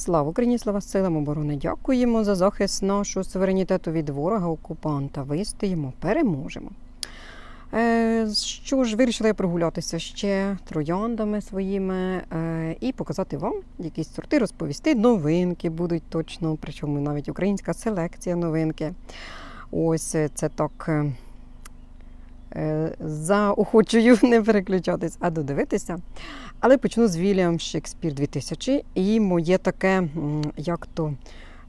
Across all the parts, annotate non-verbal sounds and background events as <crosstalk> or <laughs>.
Слава Україні, слава силам оборони! Дякуємо за захист нашого суверенітету від ворога окупанта. Вистоїмо, переможемо. Е, що ж, вирішила я прогулятися ще трояндами своїми е, і показати вам якісь сорти, розповісти. Новинки будуть точно, причому навіть українська селекція новинки. Ось е, це так. Е, Заохочую <laughs> не переключатись, а додивитися. Але почну з Вільям Шекспір 2000 і моє таке, як то.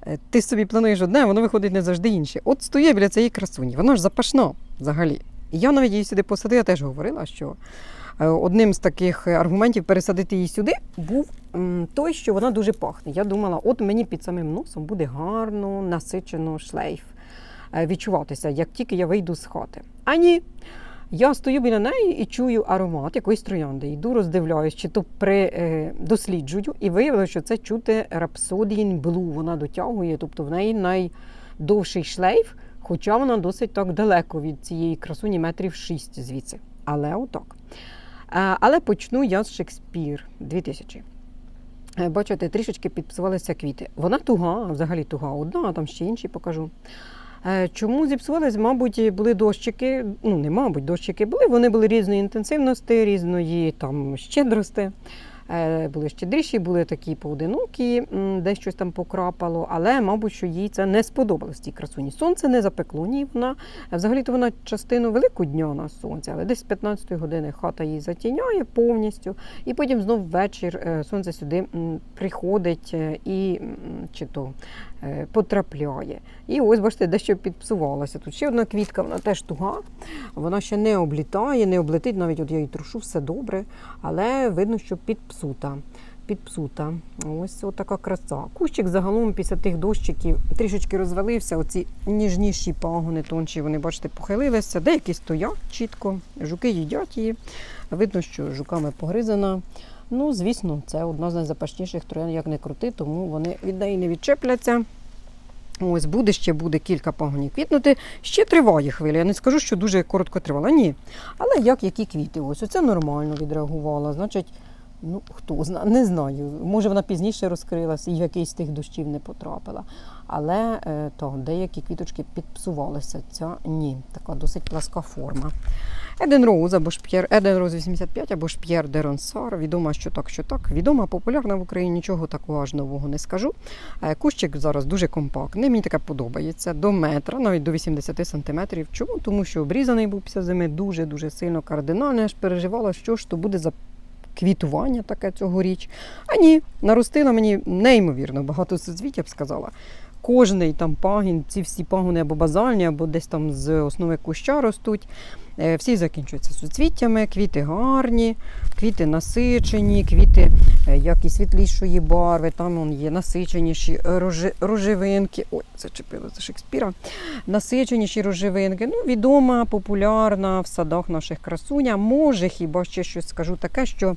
е, Ти собі плануєш одне, воно виходить не завжди інше. От стою біля цієї красуні, вона ж запашна взагалі. Я навіть її сюди посадила, теж говорила, що е, одним з таких аргументів пересадити її сюди був той, що вона дуже пахне. Я думала, от мені під самим носом буде гарно, насичено шлейф відчуватися, як тільки я вийду з хати. А ні. Я стою біля неї і чую аромат якоїсь троянди. Йду, роздивляюсь, чи то при, е, досліджую, і виявилося, що це чути Rhapsodian Blue. Вона дотягує, тобто в неї найдовший шлейф, хоча вона досить так далеко від цієї красуні, метрів 6 звідси. Але отак. Е, але почну я з Шекспір 2000. Е, Бачите, трішечки підпсувалися квіти. Вона туга, взагалі туга одна, а там ще інші покажу. Е, Чому зіпсувались? Мабуть, були дощики. Ну, не мабуть, дощики були. Вони були різної інтенсивності, різної там щедрости. Е, Були щедріші, були такі поодинокі, десь щось там покрапало, але, мабуть, що їй це не сподобалось цій красуні. Сонце не запекло, ні, вона взагалі-то вона частину велику дня на сонці, але десь з 15 години хата її затіняє повністю, і потім знов ввечір е, сонце сюди приходить е, і чи то е, потрапляє. І ось, бачите, дещо підпсувалося. Тут ще одна квітка, вона теж туга. Вона ще не облітає, не облетить. Навіть от я її трушу, все добре, але видно, що підпсута. Підпсута. Ось така краса. Кущик загалом після тих дощиків трішечки розвалився. Оці ніжніші пагони, тонші, вони, бачите, похилилися. Деякі стоять чітко, жуки їдять її. Видно, що жуками погризана. Ну, звісно, це одна з найзапашніших троян, як не крути, тому вони від неї не відчепляться. Ось буде ще буде кілька пагонів квітнути. Ще триває хвиля. Я не скажу, що дуже коротко тривала. Ні. Але як які квіти? Ось оце нормально відреагувала. Значить, ну хто знає, не знаю. Може вона пізніше розкрилась і в якийсь з тих дощів не потрапила. Але е, то, деякі квіточки підпсувалися. Ця ні, така досить пласка форма. Еден Роуз або ж П'єр, Еден Роуз 85 або ж П'єр де Ронсар. Відома, що так, що так. Відома, популярна в Україні, нічого такого аж нового не скажу. Е, Кущик зараз дуже компактний, мені таке подобається. До метра, навіть до 80 сантиметрів. Чому? Тому що обрізаний був після зими дуже-дуже сильно кардинально. Я ж переживала, що ж то буде за квітування таке цьогоріч. А ні, наростила мені неймовірно багато суцвіть, я б сказала. Кожний там пагін, ці всі пагони або базальні, або десь там з основи куща ростуть. Е, Всі закінчуються суцвіттями, квіти гарні, квіти насичені, квіти е, як і світлішої барви, там вон є насиченіші рожи, рожевинки. Ой, зачепила за Шекспіра. Насиченіші рожевинки. Ну, відома, популярна в садах наших красуня. Може, хіба ще щось скажу таке, що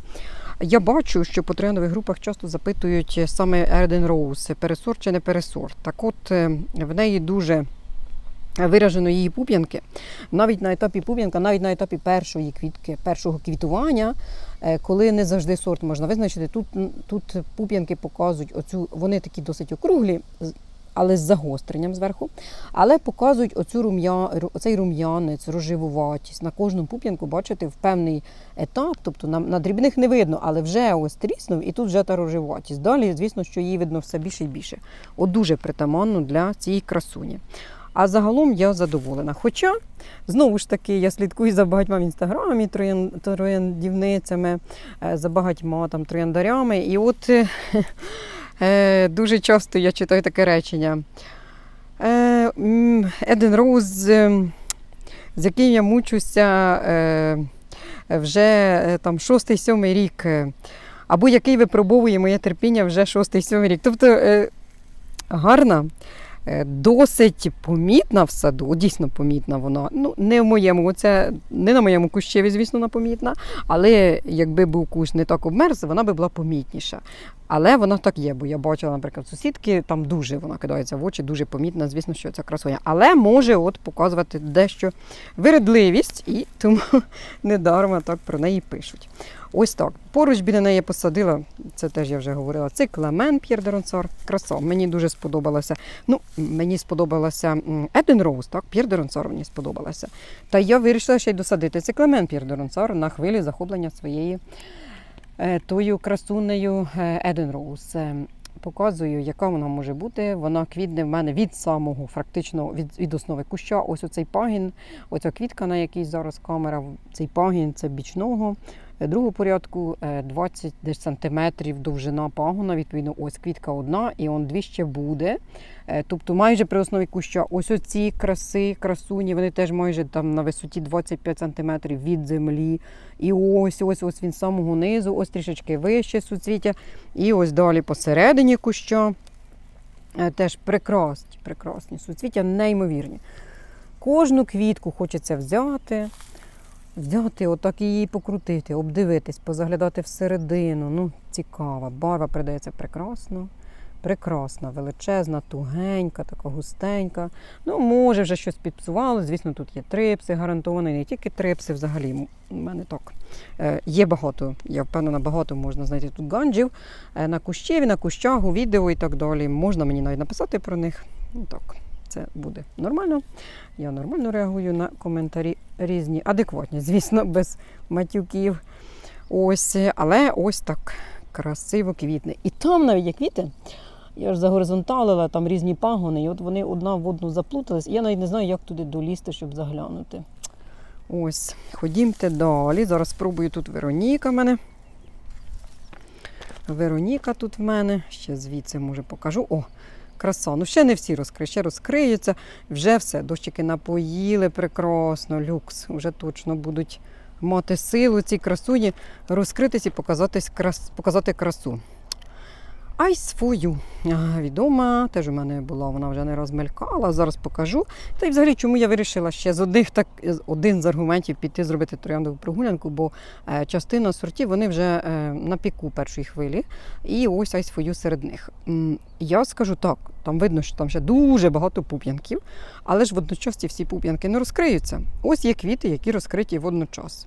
я бачу, що по трендових групах часто запитують саме Ерден Роуз, пересорт чи не пересорт. Так от е, в неї дуже виражено її пуп'янки. Навіть на етапі пуп'янка, навіть на етапі першої квітки, першого квітування, е, коли не завжди сорт можна визначити, тут, тут пуп'янки показують оцю, вони такі досить округлі. Але з загостренням зверху, але показують оцю рум'я, оцей рум'янець, розживуватість. На кожному пуп'янку бачите в певний етап, тобто на, на дрібних не видно, але вже ось тріснув і тут вже та розживатість. Далі, звісно, що її видно все більше і більше. От дуже притаманно для цієї красуні. А загалом я задоволена. Хоча, знову ж таки, я слідкую за багатьма в інстаграмі, троян, трояндівницями, е, за багатьма там трояндарями. І от е, дуже часто я читаю таке речення. Е, Еден Роуз, е, з яким я мучуся е, вже е, там шостий-сьомий рік, або який випробовує моє терпіння вже шостий-сьомий рік. Тобто е, гарна, е, досить помітна в саду, дійсно помітна вона. Ну, не в моєму, це не на моєму кущеві, звісно, вона помітна, але якби був кущ не так обмерз, вона би була помітніша. Але вона так є, бо я бачила, наприклад, сусідки, там дуже вона кидається в очі, дуже помітна, звісно, що це красуня. Але може от показувати дещо вирадливість, і тому <laughs> недарма так про неї пишуть. Ось так. Поруч біля неї посадила, це теж я вже говорила, це Клемен П'єр де Ронсор. Краса. Мені дуже сподобалося. Ну, мені сподобалося м, Еден Роуз, так, П'єр де Ронсор мені сподобалося. Та я вирішила ще й досадити це Клемен П'єр де Ронсор на хвилі захоплення своєї тою красунею е, Еден Роуз. Е, Показую, яка вона може бути. Вона квітне в мене від самого, фактично від, від основи куща. Ось оцей пагін, оця квітка, на якій зараз камера, цей пагін це бічного. Е, Другого порядку е, 20 десь сантиметрів довжина пагона. Відповідно, ось квітка одна, і он дві ще буде. Е, Тобто майже при основі куща. Ось оці краси, красуні, вони теж майже там на висоті 25 сантиметрів від землі. І ось ось ось він з самого низу, ось трішечки вище суцвіття. І ось далі посередині куща. Е, Теж прекрасні, прекрасні суцвіття, неймовірні. Кожну квітку хочеться взяти, взяти, отак її покрутити, обдивитись, позаглядати всередину. Ну, цікава. Барва передається прекрасно. Прекрасна, величезна, тугенька, така густенька. Ну, може, вже щось підпсувало. Звісно, тут є трипси гарантовані, не тільки трипси, взагалі. У мене так. Е, є багато, я впевнена, багато можна знайти тут ганджів е, на кущеві, на кущах, у відео і так далі. Можна мені навіть написати про них. Ну так, це буде нормально. Я нормально реагую на коментарі різні, адекватні, звісно, без матюків. Ось, але ось так красиво квітне. І там навіть є квіти. Я ж загоризонталила, там різні пагони, і от вони одна в одну заплутались. І я навіть не знаю, як туди долізти, щоб заглянути. Ось, ходімте далі. Зараз спробую тут Вероніка в мене. Вероніка тут в мене. Ще звідси, може, покажу. О, краса. Ну, ще не всі розкриють, ще розкриються. Вже все. Дощики напоїли прекрасно, люкс. Вже точно будуть мати силу ці красуні розкритись і показати красу. Айс фою. Відома, теж у мене була, вона вже не розмелькала, зараз покажу. Та й взагалі, чому я вирішила ще з одних так один з аргументів піти зробити трояндову прогулянку, бо е, частина сортів вони вже е, на піку першої хвилі. І ось айс фою серед них. Я скажу так, там видно, що там ще дуже багато пуп'янків, але ж водночас ці всі пуп'янки не розкриються. Ось є квіти, які розкриті водночас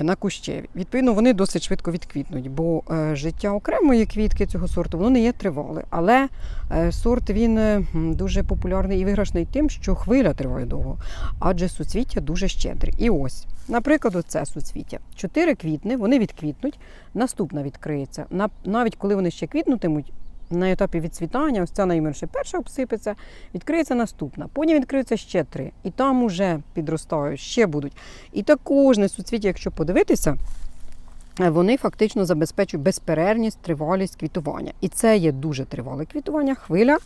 на кущеві. Відповідно, вони досить швидко відквітнуть, бо е, життя окремої квітки цього сорту воно не є тривале. Але е, сорт він е, дуже популярний і виграшний тим, що хвиля триває довго, адже суцвіття дуже щедрі. І ось, наприклад, оце суцвіття. Чотири квітни, вони відквітнуть, наступна відкриється. Навіть коли вони ще квітнутимуть. На етапі відцвітання, ось ця найменше перша обсипеться, відкриється наступна. Потім відкриються ще три. І там уже підростають, ще будуть. І так кожне суцвіття, якщо подивитися, е, вони фактично забезпечують безперервність, тривалість квітування. І це є дуже тривале квітування. Хвиля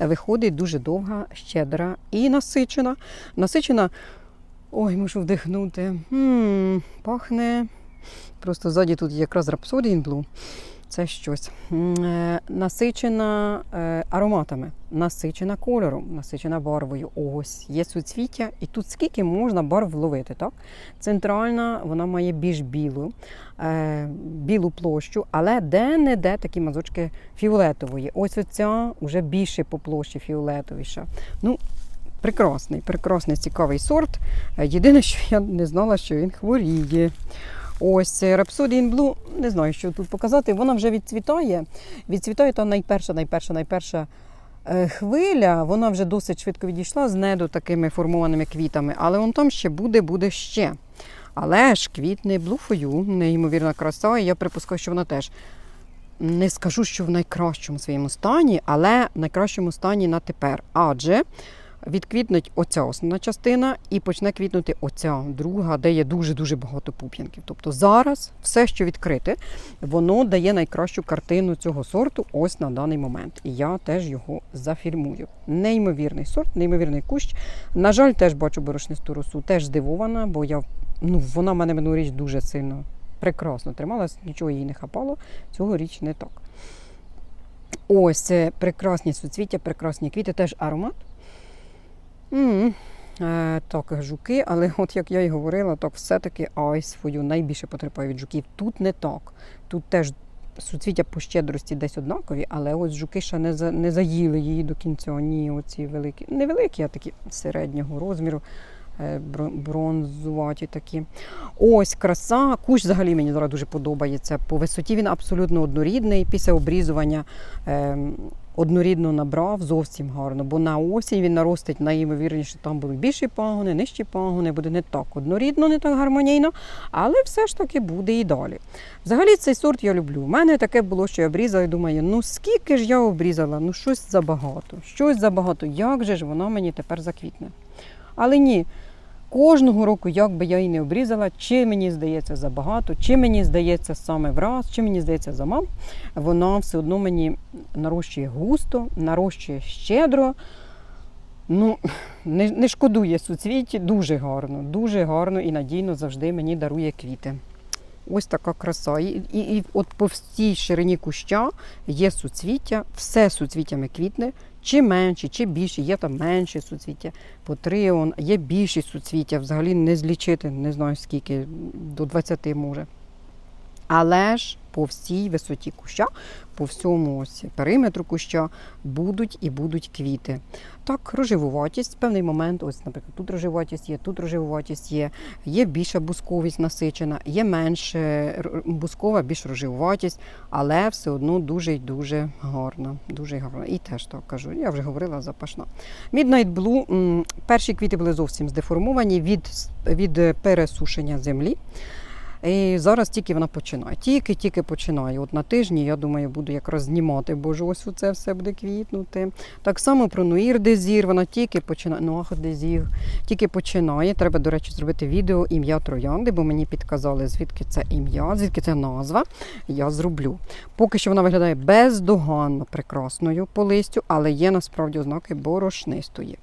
е, виходить дуже довга, щедра і насичена. Насичена, ой, мушу вдихнути. м пахне. Просто ззаді тут якраз Blue. Це щось. Е, Насичена е, ароматами, насичена кольором, насичена барвою. Ось є суцвіття, і тут скільки можна барв вловити. Так? Центральна вона має більш білу, е, білу площу, але де-не-де такі мазочки фіолетової. Ось оця вже більше по площі фіолетовіша. Ну, прекрасний, прекрасний, цікавий сорт. Єдине, що я не знала, що він хворіє. Ось е, Rhapsody in Blue, не знаю, що тут показати. Вона вже відцвітає. Відцвітає та найперша, найперша, найперша е, хвиля. Вона вже досить швидко відійшла з неду такими формованими квітами, але вон там ще буде, буде ще. Але ж квітне блуфою, неймовірна краса, і я припускаю, що вона теж. Не скажу, що в найкращому своєму стані, але в найкращому стані на тепер. Адже відквітнуть оця основна частина і почне квітнути оця друга, де є дуже-дуже багато пуп'янків. Тобто зараз все, що відкрите, воно дає найкращу картину цього сорту ось на даний момент. І я теж його зафільмую. Неймовірний сорт, неймовірний кущ. На жаль, теж бачу борошнисту росу, теж здивована, бо я ну, вона в мене минулоріч дуже сильно прекрасно трималась, нічого їй не хапало. Цьогоріч не так. Ось прекрасні суцвіття, прекрасні квіти, теж аромат. М Е, так, жуки, але от як я і говорила, так все-таки айс свою найбільше потерпає від жуків. Тут не так. Тут теж суцвіття по щедрості десь однакові, але ось жуки ще не, за, не заїли її до кінця. Ні, оці великі, невеликі, а такі середнього розміру. Е, бро- бронзуваті такі. Ось краса. Кущ взагалі мені зараз дуже подобається. По висоті він абсолютно однорідний. Після обрізування е, однорідно набрав зовсім гарно, бо на осінь він наростить найімовірніше, там будуть більші пагони, нижчі пагони, буде не так однорідно, не так гармонійно, але все ж таки буде і далі. Взагалі цей сорт я люблю. У мене таке було, що я обрізала і думаю, ну скільки ж я обрізала, ну щось забагато, щось забагато. Як же ж воно мені тепер заквітне? Але ні. Кожного року, як би я її не обрізала, чи мені здається забагато, чи мені здається саме враз, чи мені здається замал, вона все одно мені нарощує густо, нарощує щедро. Ну, не, не шкодує суцвіті, дуже гарно, дуже гарно і надійно завжди мені дарує квіти. Ось така краса. І, і, і от по всій ширині куща є суцвіття, все суцвіттями квітне, чи менші, чи більші, є там менші суцвіття, по три он, є більші суцвіття, взагалі не злічити, не знаю скільки, до 20 може. Але ж по всій висоті куща, по всьому ось периметру куща будуть і будуть квіти. Так, рожевуватість, в певний момент, ось, наприклад, тут рожевуватість є, тут рожевуватість є, є більша бусковість насичена, є менше бускова, більш рожевуватість, але все одно дуже й дуже гарно. Дуже гарно. І теж так кажу, я вже говорила запашна. Midnight Blue, перші квіти були зовсім здеформовані від, від е, пересушення землі. І зараз тільки вона починає. Тільки-тільки починає. От на тижні, я думаю, буду якраз знімати, бо ж ось це все буде квітнути. Так само про Нуїр Дезір, вона тільки починає. Нуах Дезір, тільки починає. Треба, до речі, зробити відео ім'я Троянди, бо мені підказали, звідки це ім'я, звідки це назва. Я зроблю. Поки що вона виглядає бездоганно прекрасною по листю, але є насправді ознаки борошнистої.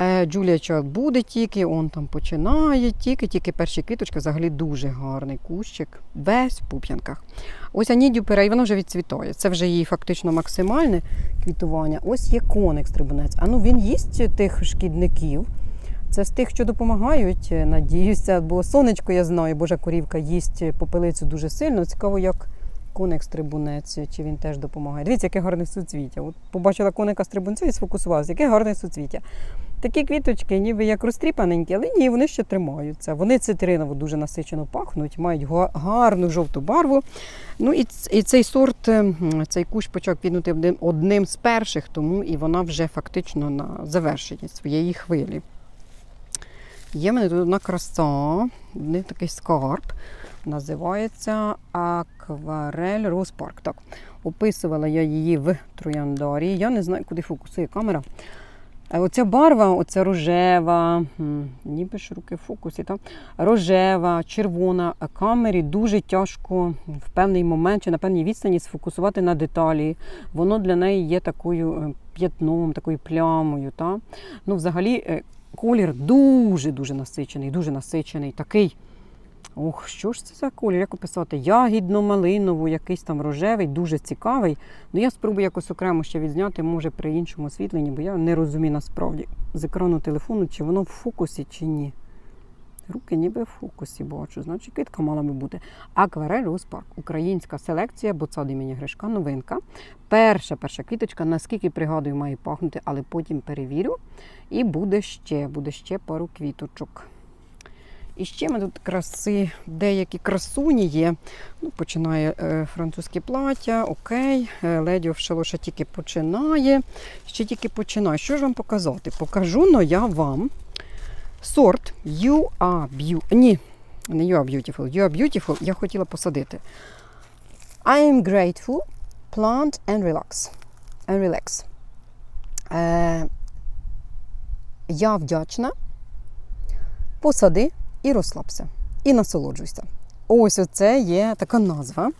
Е, Джулія Чайлд буде тільки, он там починає, тільки, тільки перші квіточки, взагалі дуже гарний кущик, весь в пуп'янках. Ось Анідю Перей, вона вже відцвітає. Це вже її фактично максимальне квітування. Ось є коник стрибунець. А ну він їсть тих шкідників. Це з тих, що допомагають, е, надіюся, бо сонечко, я знаю, божа корівка їсть попелицю дуже сильно. Цікаво, як коник стрибунець, чи він теж допомагає. Дивіться, яке гарне суцвіття. От побачила коника стрибунця і сфокусувалася, яке гарне суцвіття. Такі квіточки, ніби як розтріпаненькі, але ні, вони ще тримаються. Вони цитриново дуже насичено пахнуть, мають гарну жовту барву. Ну і, і цей сорт, ем, цей кущ почав квітнути одним, з перших, тому і вона вже фактично на завершенні своєї хвилі. Є в мене тут одна краса, один такий скарб. Називається Акварель Park. Так, описувала я її в Трояндарі. Я не знаю, куди фокусує камера. Оця барва, оця рожева, ніби ж руки в фокусі, так? рожева, червона камері дуже тяжко в певний момент чи на певній відстані сфокусувати на деталі. Воно для неї є такою е, п'ятном, такою плямою. Та? Ну, взагалі, е, колір дуже-дуже насичений, дуже насичений, такий. Ох, що ж це за колір? Як описати? Ягідно-малиновий, якийсь там рожевий, дуже цікавий. Ну, я спробую якось окремо ще відзняти, може при іншому освітленні, бо я не розумію насправді з екрану телефону, чи воно в фокусі, чи ні. Руки ніби в фокусі бачу, значить квітка мала би бути. Акварель Park. Українська селекція, боцад імені Гришка, новинка. Перша перша квіточка, наскільки пригадую, має пахнути, але потім перевірю. І буде ще, буде ще пару квіточок. І ще ми тут краси, деякі красуні є. Ну, починає е, французьке плаття, окей. Е, Леді Шалоша тільки починає. Ще тільки починає. Що ж вам показати? Покажу но я вам сорт You are beautiful. Ні, не You are beautiful. You are beautiful я хотіла посадити. I am grateful, plant and relax. And relax. Е, я вдячна. Посади і розслабся. І насолоджуйся. Ось оце є така назва.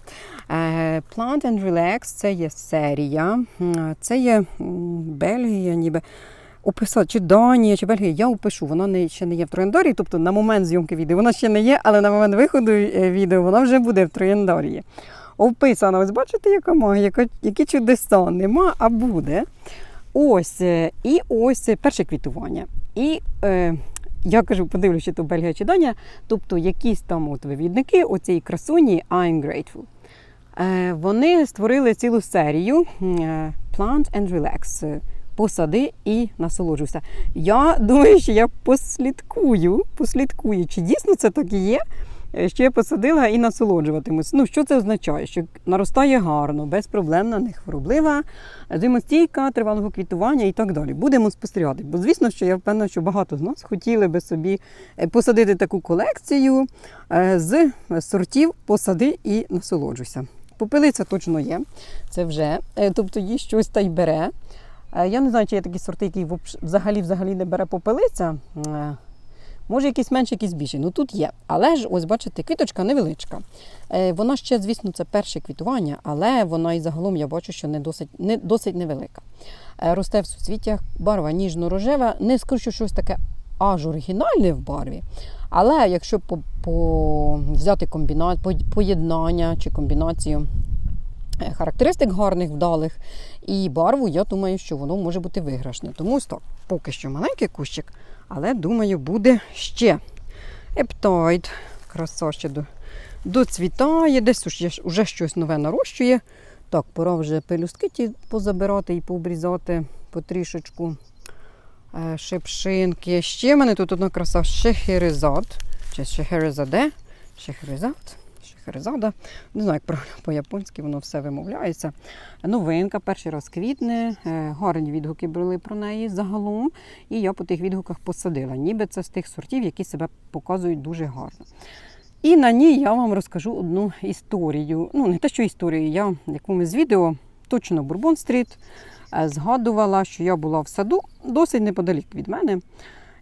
Е, Plant and Relax це є серія. Це є Бельгія, ніби. Описати, чи Данія, чи Бельгія, я опишу. Вона не, ще не є в Трояндарі, тобто на момент зйомки відео вона ще не є, але на момент виходу е, відео вона вже буде в Трояндарі. Описана, ось бачите, яка магія, які чудеса нема, а буде. Ось, е, і ось перше квітування. І е, я кажу, подивлюся, то Бельгія чи Данія, тобто якісь там от вивідники оцій красуні I'm grateful. Е, вони створили цілу серію е, Plant and Relax. Посади і насолоджуйся. Я думаю, що я послідкую, послідкую, чи дійсно це так і є. Е, я посадила і насолоджуватимусь. Ну, що це означає? Що наростає гарно, безпроблемна, не хвороблива, зимостійка, тривалого квітування і так далі. Будемо спостерігати. Бо звісно, що я впевнена, що багато з нас хотіли би собі е, посадити таку колекцію е, з сортів посади і насолоджуйся. Попелиця точно є. Це вже, тобто їй щось та й бере. Я не знаю, чи є такі сорти, які взагалі взагалі не бере попелиця. Може, якісь менші, якісь більші. Ну тут є. Але ж, ось бачите, квіточка невеличка. Е, Вона ще, звісно, це перше квітування, але вона і загалом я бачу, що не досить, не, досить невелика. Е, Росте в суцвіттях, барва ніжно-рожева. Не скажу, що щось таке аж оригінальне в барві. Але якщо по, по взяти комбіна... по- поєднання чи комбінацію характеристик гарних, вдалих і барву, я думаю, що воно може бути виграшне. Тому ось поки що маленький кущик, але думаю, буде ще. Ептоїд, краса доцвітає, десь уже, уже щось нове нарощує. Так, пора вже пелюстки ті позабирати і пообрізати потрішечку е, шипшинки. Ще в мене тут одна краса Шехерезад. Чи Шехерезаде? Шехерезад. Шехерезада. Не знаю, як правильно <laughs> по-японськи воно все вимовляється. Новинка, перший раз квітне, е, гарні відгуки були про неї загалом. І я по тих відгуках посадила. Ніби це з тих сортів, які себе показують дуже гарно. І на ній я вам розкажу одну історію. Ну, не те, що історію, я в якомусь відео, точно Бурбон Стріт, е, згадувала, що я була в саду досить неподалік від мене.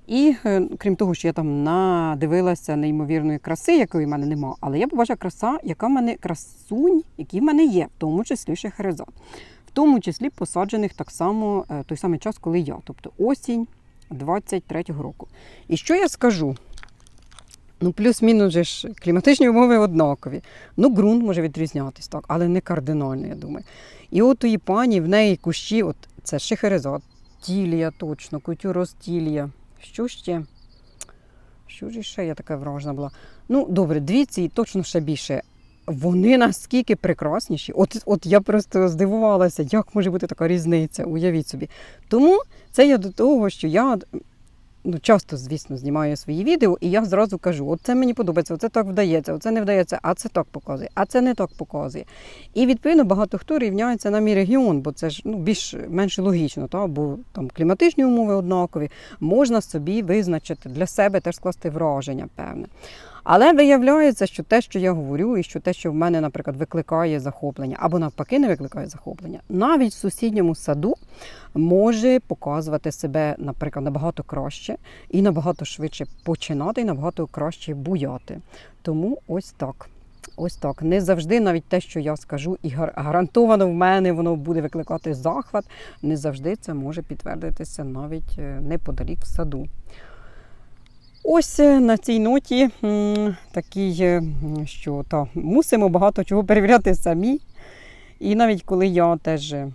І е, крім того, що я там надивилася неймовірної краси, якої в мене нема, але я побачила краса, яка в мене красунь, які в мене є, в тому числі шехерезад. В тому числі посаджених так само е, той самий час, коли я, тобто осінь 23-го року. І що я скажу? Ну, плюс-мінус же ж кліматичні умови однакові. Ну, ґрунт може відрізнятись, так, але не кардинально, я думаю. І от у її пані в неї кущі, от це шихерезот, тілія точно, кутюрос тілія. Що ще? Що ж ще я така вражена була? Ну, добре, дві ці точно ще більше. Вони наскільки прекрасніші. От, от я просто здивувалася, як може бути така різниця, уявіть собі. Тому це я до того, що я ну, часто, звісно, знімаю свої відео, і я зразу кажу: оце мені подобається, оце так вдається, оце не вдається, а це так показує, а це не так показує. І відповідно багато хто рівняється на мій регіон, бо це ж ну, більш менш логічно, та? бо там кліматичні умови однакові, можна собі визначити для себе теж скласти враження певне. Але виявляється, що те, що я говорю, і що те, що в мене, наприклад, викликає захоплення, або навпаки, не викликає захоплення, навіть в сусідньому саду може показувати себе, наприклад, набагато краще і набагато швидше починати, і набагато краще буяти. Тому ось так. Ось так. Не завжди навіть те, що я скажу, і гар- гарантовано в мене воно буде викликати захват. Не завжди це може підтвердитися навіть е, неподалік в саду. Ось е, на цій ноті такий, е, що та, мусимо багато чого перевіряти самі. І навіть коли я теж. е,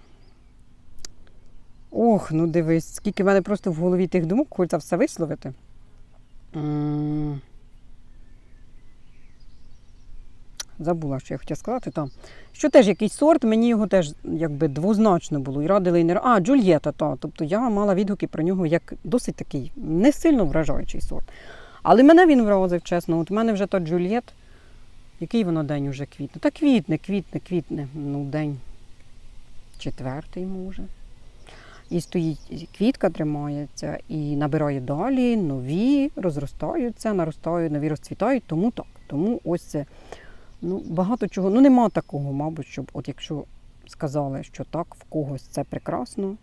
Ох, ну дивись, скільки в мене просто в голові тих думок, хочеться все висловити. М, Забула, що я хотіла сказати там. Що теж якийсь сорт, мені його теж якби двозначно було. І радили і не А, Джульєта, та. Тобто я мала відгуки про нього як досить такий не сильно вражаючий сорт. Але мене він вразив, чесно. От у мене вже та Джульєт. Який воно день уже квітне? Та квітне, квітне, квітне. Ну, день четвертий, може. І стоїть квітка тримається, і набирає далі, нові розростаються, наростають, нові розцвітають, тому так. Тому ось це ну, багато чого. Ну, нема такого, мабуть, щоб от якщо сказали, що так, в когось це прекрасно,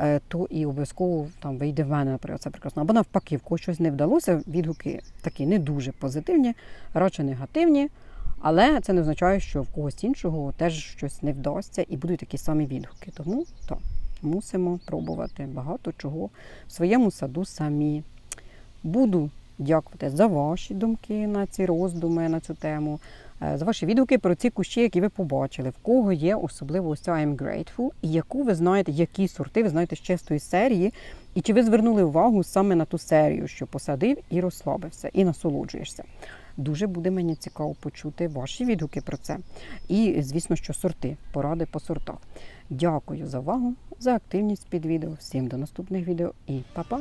е, то і обов'язково там вийде в мене, наприклад, це прекрасно. Або навпаки, в когось щось не вдалося, відгуки такі не дуже позитивні, радше негативні. Але це не означає, що в когось іншого теж щось не вдасться і будуть такі самі відгуки. Тому так, мусимо пробувати багато чого в своєму саду самі. Буду дякувати за ваші думки на ці роздуми на цю тему, за ваші відгуки про ці кущі, які ви побачили, в кого є особливо ось ця I'm grateful, і яку ви знаєте, які сорти ви знаєте з тої серії, і чи ви звернули увагу саме на ту серію, що посадив і розслабився, і насолоджуєшся. Дуже буде мені цікаво почути ваші відгуки про це. І, звісно, що сорти, поради по сортах. Дякую за увагу, за активність під відео. Всім до наступних відео і па-па!